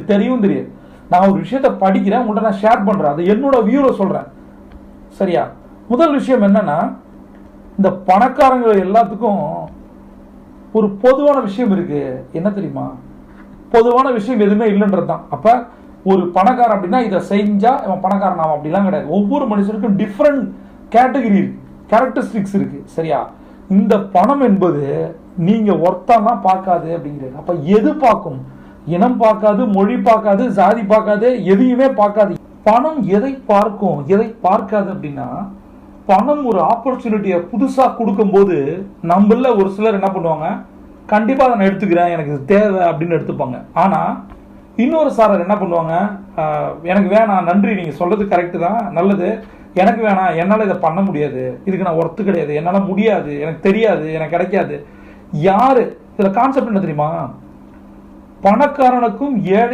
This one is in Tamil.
தெரியும் தெரியும் நான் ஒரு விஷயத்த படிக்கிறேன் உங்கள்கிட்ட நான் ஷேர் பண்றேன். அது என்னோட வியூவில் சொல்றேன். சரியா? முதல் விஷயம் என்னன்னா இந்த பணக்காரங்க எல்லாத்துக்கும் ஒரு பொதுவான விஷயம் இருக்கு. என்ன தெரியுமா? பொதுவான விஷயம் எதுவுமே இல்லைன்றது தான். அப்ப ஒரு பணக்காரன் அப்படின்னா இதை செஞ்சா இவன் பணக்காரன் ஆகும் அப்படிலாம் கிடையாது. ஒவ்வொரு மனுஷனுக்கும் டிஃப்ரெண்ட் கேட்டகரி இருக்கு. கேரக்டரிஸ்டிக்ஸ் இருக்கு. சரியா? இந்த பணம் என்பது நீங்க ஒர்த்தெல்லாம் பார்க்காது அப்படிங்கிறது. அப்ப எது பார்க்கும்? இனம் பார்க்காது மொழி பார்க்காது ஜாதி பார்க்காது எதையுமே பார்க்காது. பணம் எதை பார்க்கும் எதை பார்க்காது அப்படின்னா பணம் ஒரு ஆப்பர்ச்சுனிட்டியை புதுசாக கொடுக்கும்போது நம்மள ஒரு சிலர் என்ன பண்ணுவாங்க? கண்டிப்பாக அதை நான் எடுத்துக்கிறேன் எனக்கு இது தேவை அப்படின்னு எடுத்துப்பாங்க. ஆனால் இன்னொரு சாரர் என்ன பண்ணுவாங்க? எனக்கு வேணாம் நன்றி நீங்கள் சொல்கிறது கரெக்டு தான் நல்லது. எனக்கு வேணாம் என்னால் இதை பண்ண முடியாது. இதுக்கு நான் ஒர்த்து கிடையாது. என்னால் முடியாது எனக்கு தெரியாது எனக்கு கிடைக்காது. யார்? இதில் கான்செப்ட் என்ன தெரியுமா? பணக்காரனுக்கும் ஏழை